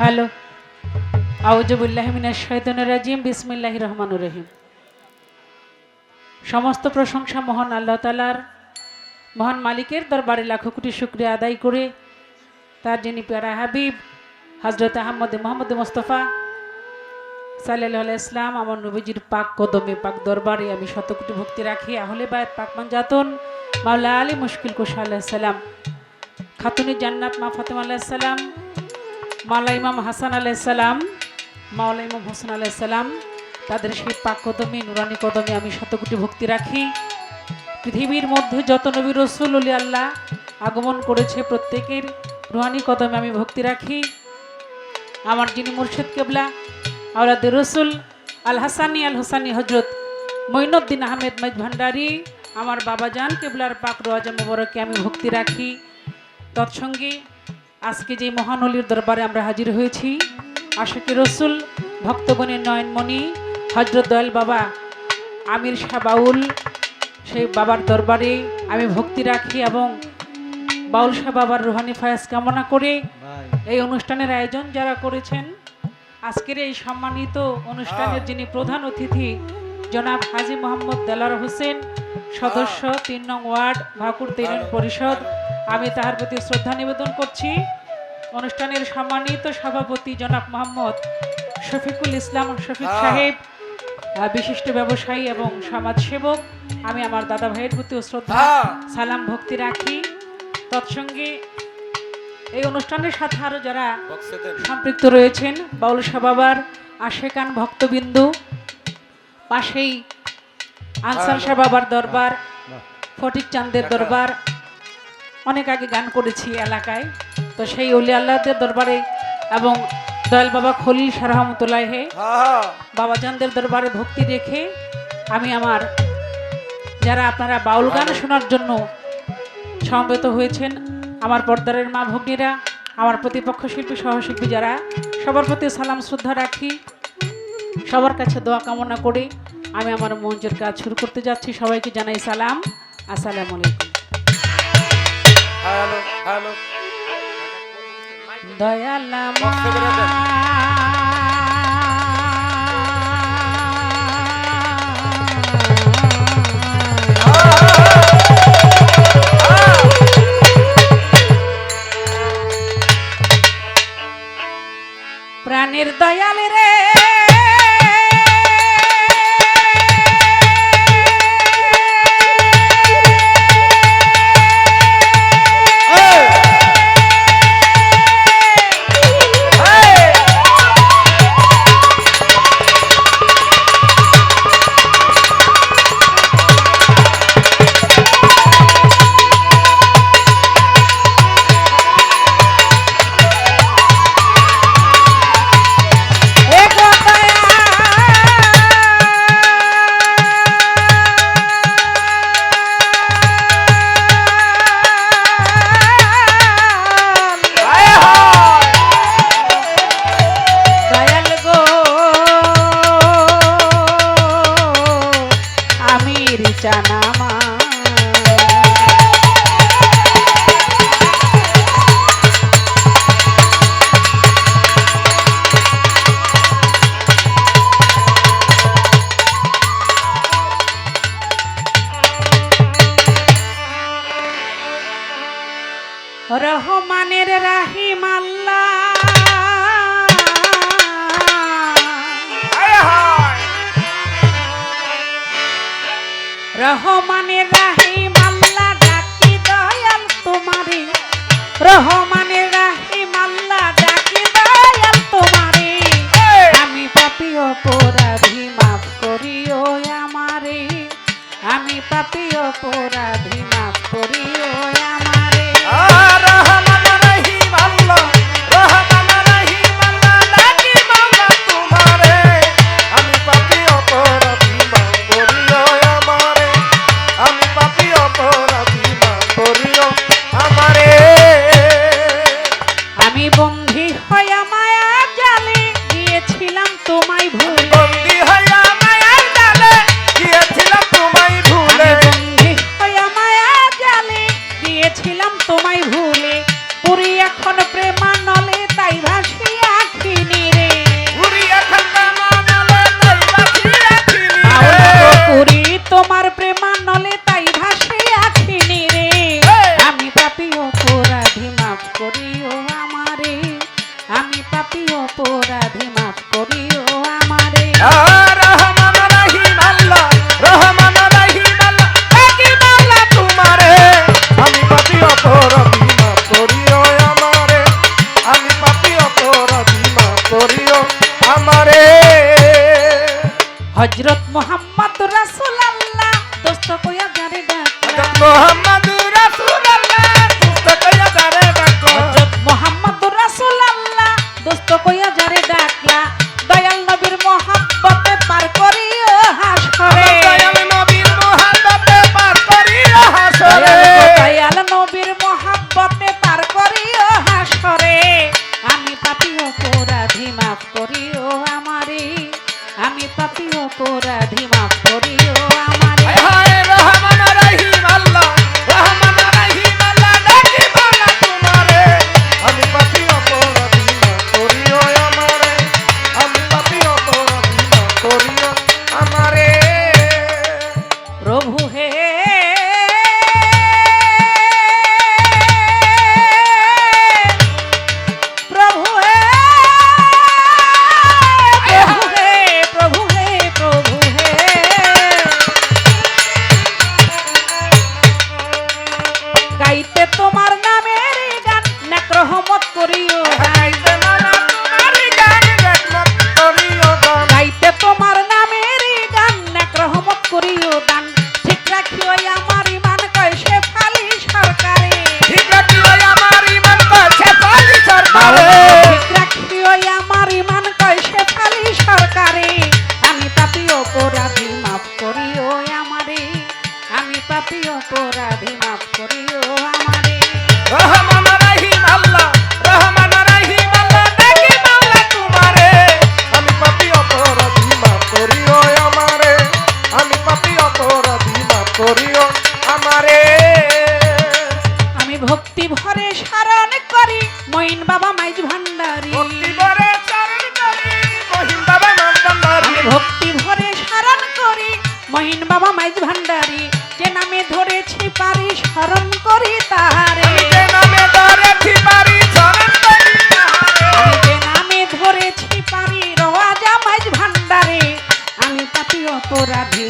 Hello. আউজবুল্লাহ মিনাশ শৈতানির রাজিম, বিসমিল্লাহির রহমানুর রহিম। সমস্ত প্রশংসা মহান আল্লাহ তালার মহান মালিকের দরবারে লাখো কোটি শুক্রিয়া আদায় করে, তার যিনি প্যারা হাবিব হজরত আহমদ মোহাম্মদ মোস্তফা সাল্লাহ ইসলাম আমার নবীজির পাক কদমে, পাক দরবারে আমি শতকোটি ভক্তি রাখি। আহলে বায়ত পাক মানজাতন মাওলা আলী মুশকিল কুশা আল্লাহ খাতুনি জান্নাত মা ফাতেমা আলাহ সাল্লাম মাওলা ইমাম হাসান আলাইসাল্লাম মাওলা ইমাম হোসেন আলাইসাল্লাম তাদের সেই পাক কদমে, নুরানি কদমে আমি শতকোটি ভক্তি রাখি। পৃথিবীর মধ্যে যত নবী রসুল উলি আল্লাহ আগমন করেছে প্রত্যেকের রুহানি কদমে আমি ভক্তি রাখি। আমার যিনি মুর্শিদ কেবলা, আওলাদ রসুল, আল হাসানি, আল হোসানি হজরত মঈনুদ্দিন আহমেদ মাইজ ভান্ডারি, আমার বাবা জান কেবলার পাক রোয়াজা মোবারকে আমি ভক্তি রাখি। তৎসঙ্গে আজকে যে মহানলীর দরবারে আমরা হাজির হয়েছি আশাকি রসুল ভক্তগণের নয়নমণি হজরত দয়াল বাবা আমির শাহ বাউল সেই বাবার দরবারে আমি ভক্তি রাখি এবং বাউল শাহ বাবার রুহানি ফায়াজ কামনা করে এই অনুষ্ঠানের আয়োজন যারা করেছেন আজকের এই সম্মানিত অনুষ্ঠানের যিনি প্রধান অতিথি জনাব হাজি মোহাম্মদ দেলার হোসেন সদস্য তিন নং ওয়ার্ড ভাকুর তৈরন পরিষদ আমি তাহার প্রতি শ্রদ্ধা নিবেদন করছি। অনুষ্ঠানের সম্মানিত সভাপতি জনাব মোহাম্মদ শফিকুল ইসলাম শফিক সাহেব আহ, বিশিষ্ট ব্যবসায়ী এবং সমাজসেবক। আমি আমার দাদা ভাইয়ের প্রতিও শ্রদ্ধা সালাম ভক্তি রাখি। তৎসঙ্গে এই অনুষ্ঠানের সাথে আরও যারা সম্পৃক্ত রয়েছেন বাউল শাহ বাবার আশেকান ভক্তবিন্দু পাশেই আনসার শাহ বাবার দরবার ফটিক চাঁদের দরবার অনেক আগে গান করেছি এলাকায়। তো সেই অলি আল্লাহদের দরবারে এবং দয়াল বাবা খলিল শাহ রহমতুল্লাহ বাবা চাঁদের দরবারে ভক্তি রেখে আমি আমার যারা আপনারা বাউল গান শোনার জন্য সমবেত হয়েছেন, আমার পর্দারের মা ভগ্নীরা, আমার প্রতিপক্ষ শিল্পী, সহশিল্পী যারা, সবার প্রতি সালাম, শ্রদ্ধা রাখি। সবার কাছে দোয়া কামনা করে আমি আমার মঞ্চের কাজ শুরু করতে যাচ্ছি। সবাইকে জানাই সালাম। আসসালামু আলাইকুম। Hello hello. দয়ালামা প্রাণের জানামা। রহমানের রাহিম আল্লাহ। রহমানের রাহিম আল্লাহ ডাকি দয়াল তোমারে। রহমানের ছিলাম তোমায় ভুলে। পুরি এখন প্রেমানলে তাই ভাসিয়া কিনি রে। পুরি তোমার প্রেমানলে তাই ভাসিয়া কিনি রে। আমি পাপি অপরাধী মাফ করিও আমারে। আমি পাপি অপরাধী মোহাম্মদ রাসুল্লাহ দোস্ত কইয়া যারে ডাক। মুহাম্মদ মহিন বাবা মাইজ ভান্ডারি যে নামে ধরেছি পারি স্মরণ করি তাহারে আমি যে নামে ধরেছি পারি চরণ করি তাহারে। যে নামে ধরেছি পারি রওয়াজা মাইজ ভান্ডারে আমি পাপি অপরাধী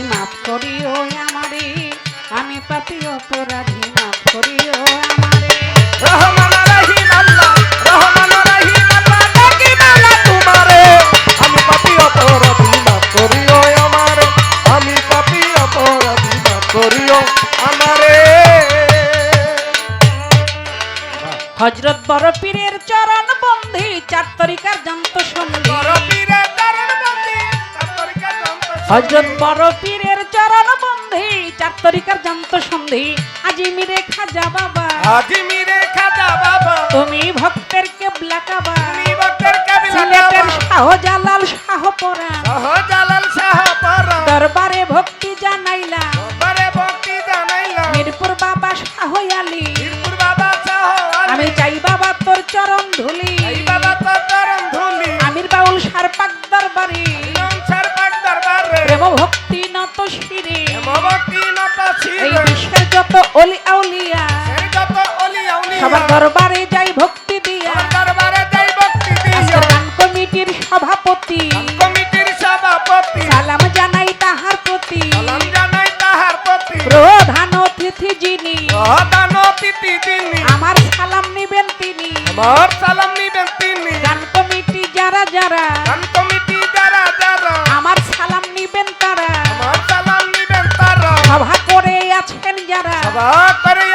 হজরত বড় পীরের চরণ বন্ধি চার তরিকার যন্ত সন্ধি। আজি মিরে খাজা বাবা। আজমিরে খাজা বাবা। তুমি ভক্তের কেবলা কাবা। তুমি ভক্তের কাবিলা সিলেটের শাহ জালাল শাহ পরা। সহজালাল শাহ পারা। দরবারে ভক্তি জানাইলা। বারে ভক্তি জানাইলাম মিরপুর বাবা শাহ আলী। বীরপুর বাবা শাহ আমি চাই বাবা তোর চরণ ধুলি। এই বাবা তো চরণ ধুলি। আমির বাউল সারপাক ভক্তি নত শিরে ভক্তি নত এই বিশ্বের যত অলি আউলিয়া এর যত অলি আউলিয়া। সবার দরবারে যাই ভক্তি দিয়া। দরবারে যাই ভক্তি দিয়া। গান কমিটির সভাপতি। কমিটির সভাপতি। সালাম জানাই তাহার প্রতি। সালাম জানাই তাহার প্রতি। প্রধান অতিথি যিনি। প্রধান অতিথি তিনি আমার সালাম নিবেন তিনি। আমার সালাম নিবেন তিনি। গান কমিটি যারা যারা। গান সভা করে আছেন যারা। সভা করে